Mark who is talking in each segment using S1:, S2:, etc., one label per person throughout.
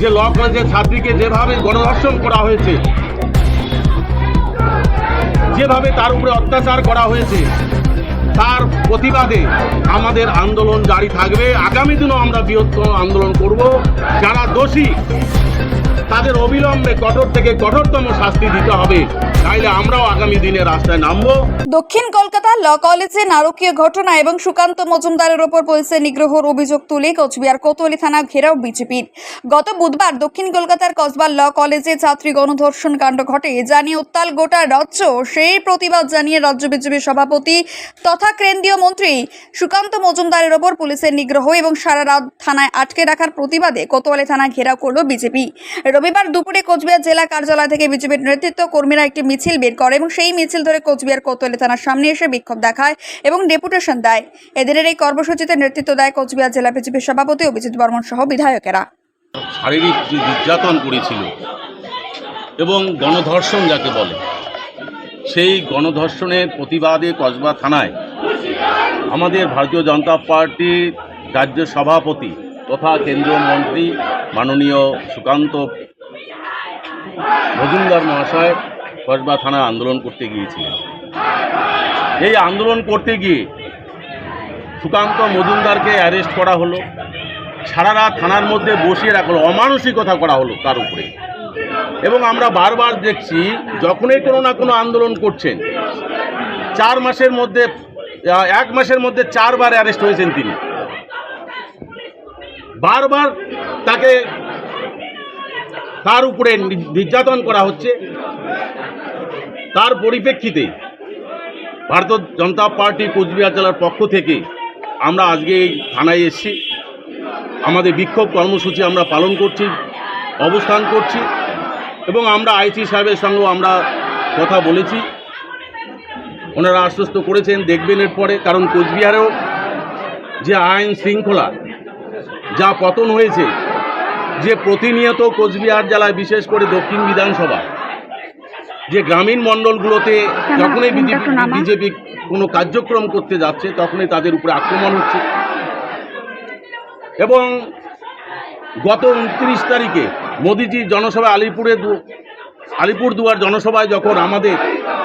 S1: যে ল কলেজের ছাত্রীকে যেভাবে গণধর্ষণ করা হয়েছে, যেভাবে তার উপরে অত্যাচার করা হয়েছে, তার প্রতিবাদে আমাদের আন্দোলন জারি থাকবে। আগামী দিনও আমরা বৃহত্তম আন্দোলন করব। যারা দোষী তাদের অবিলম্বে কঠোর থেকে কঠোরতম শাস্তি দিতে হবে। তাইলে আমরাও আগামী দিনে রাস্তায় নামবো।
S2: দক্ষিণ কলকাতা ল কলেজে নারকীয় ঘটনা এবং সুকান্ত মজুমদারের ওপর পুলিশের নিগ্রহর অভিযোগ তুলে কোচবিহার কোতোয়ালি থানা ঘেরাও বিজেপির গত বুধবার দক্ষিণ কলকাতার কসবার ল কলেজে ছাত্রী গণধর্ষণ কাণ্ড ঘটে। জানিয়ে উত্তাল গোটা রাজ্য, সেই প্রতিবাদ জানিয়ে রাজ্য বিজেপির সভাপতি তথা কেন্দ্রীয় মন্ত্রী সুকান্ত মজুমদারের ওপর পুলিশের নিগ্রহ এবং সারা রাত থানায় আটকে রাখার প্রতিবাদে কোতোয়ালি থানা ঘেরাও করল বিজেপি রবিবার দুপুরে কোচবিহার জেলা কার্যালয় থেকে বিজেপির নেতৃত্ব কর্মীরা একটি মিছিল বের করে এবং সেই মিছিল ধরে কোচবিহার কোতোয়ালি থানার সামনে এসে বিক্ষোভ দেখায় এবং ডেপুটেশন দেয়। এদিনের এই কর্মসূচিতে নেতৃত্ব দেয় কোচবিহার জেলা বিজেপির সভাপতি অভিজিৎ বর্মন সহ বিধায়কেরা।
S1: শারীরিক নির্যাতন করেছিল এবং গণধর্ষণ যাকে বলে, সেই গণধর্ষণের প্রতিবাদে কসবা থানায় আমাদের ভারতীয় জনতা পার্টির রাজ্য সভাপতি তথা কেন্দ্রীয় মন্ত্রী মাননীয় সুকান্ত মজুমদার মহাশয় কসবা থানায় আন্দোলন করতে গিয়েছিলেন। এই আন্দোলন করতে গিয়ে সুকান্ত মজুমদারকে অ্যারেস্ট করা হলো সারা রাত থানার মধ্যে বসিয়ে রাখল, অমানসিকতা করা হলো তার উপরে। এবং আমরা বারবার দেখছি, যখনই কোনো না কোনো আন্দোলন করছেন, চার মাসের মধ্যে এক মাসের মধ্যে চারবার অ্যারেস্ট হয়েছেন তিনি। বারবার তাকে তার উপরে নির্যাতন করা হচ্ছে। তার পরিপ্রেক্ষিতে ভারতীয় জনতা পার্টি কোচবিহার জেলার পক্ষ থেকে আমরা আজকে এই থানায় এসেছি। আমাদের বিক্ষোভ কর্মসূচি আমরা পালন করছি, অবস্থান করছি এবং আমরা আইসি সাহেবের সঙ্গেও আমরা কথা বলেছি। ওনারা আশ্বস্ত করেছেন, দেখবেন এর পরে কারণ কোচবিহারেও যে আইন শৃঙ্খলা, যা পতন হয়েছে যে প্রতিনিয়ত কোচবিহার জেলায় বিশেষ করে দক্ষিণ বিধানসভা যে গ্রামীণ মণ্ডলগুলোতে যখনই বিজেপি কোনো কার্যক্রম করতে যাচ্ছে তখনই তাদের উপরে আক্রমণ হচ্ছে। এবং গত উনত্রিশ তারিখে মোদিজির জনসভা আলিপুরে আলিপুরদুয়ার জনসভায় যখন আমাদের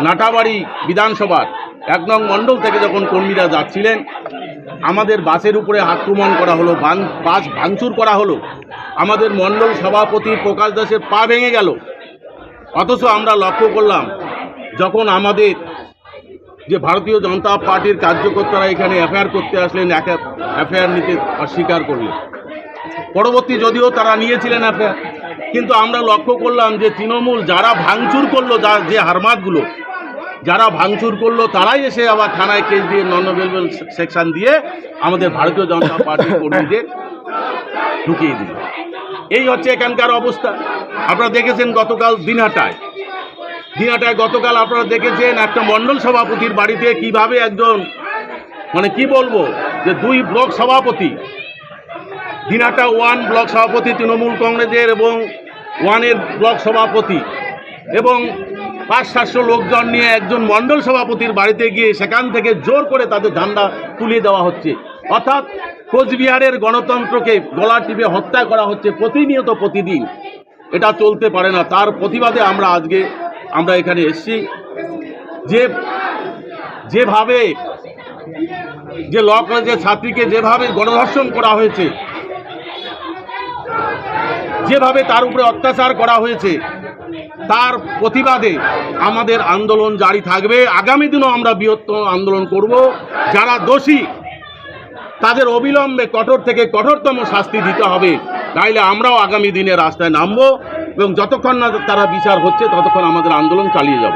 S1: নাটাবাড়ি বিধানসভার এক নং মণ্ডল থেকে যখন কর্মীরা যাচ্ছিলেন আমাদের বাসের উপরে আক্রমণ করা হলো, ভাঙ- বাস ভাঙচুর করা হলো। আমাদের মণ্ডল সভাপতি প্রকাশ দাসের পা ভেঙে গেল। অথচ আমরা লক্ষ্য করলাম, যখন আমাদের যে ভারতীয় জনতা পার্টির কার্যকর্তারা এখানে এফআইআর করতে আসলেন, এক এফআইআর নিতে অস্বীকার করলেন। পরবর্তী যদিও তারা নিয়েছিলেন এফআইআর, কিন্তু আমরা লক্ষ্য করলাম যে তৃণমূল যারা ভাঙচুর করল, যা যে হারমাতগুলো যারা ভাঙচুর করল, তারাই এসে আবার থানায় কেস দিয়ে নন অ্যাভেলেবল সেকশন দিয়ে আমাদের ভারতীয় জনতা পার্টির কর্মীদের ঢুকিয়ে দিল। এই হচ্ছে এখানকার অবস্থা। আপনারা দেখেছেন গতকাল দিনহাটায়। দিনাটায় গতকাল আপনারা দেখেছেন একটা মণ্ডল সভাপতির বাড়িতে কীভাবে একজন মানে কি বলব, যে দুই ব্লক সভাপতি দিনাটা ওয়ান ব্লক সভাপতি তৃণমূল কংগ্রেসের এবং ওয়ানের ব্লক সভাপতি এবং পাঁচ সাতশো লোকজন নিয়ে একজন মণ্ডল সভাপতির বাড়িতে গিয়ে সেখান থেকে জোর করে তাদের ঝান্ডা তুলিয়ে দেওয়া হচ্ছে। অর্থাৎ কোচবিহারের গণতন্ত্রকে গলা টিপে হত্যা করা হচ্ছে প্রতিনিয়ত প্রতিদিন। এটা চলতে পারে না। তার প্রতিবাদে আমরা আজকে আমরা এখানে এসেছি। যে যেভাবে যে ল কলেজের ছাত্রীকে যেভাবে গণধর্ষণ করা হয়েছে, যেভাবে তার উপরে অত্যাচার করা হয়েছে তার প্রতিবাদে আমাদের আন্দোলন জারি থাকবে। আগামী দিনও আমরা বৃহত্তম আন্দোলন করব। যারা দোষী, তাদের অবিলম্বে কঠোর থেকে কঠোরতম শাস্তি দিতে হবে। তাইলে আমরাও আগামী দিনে রাস্তায় নামব এবং যতক্ষণ না তারা বিচার হচ্ছে, ততক্ষণ আমাদের আন্দোলন চালিয়ে যাব।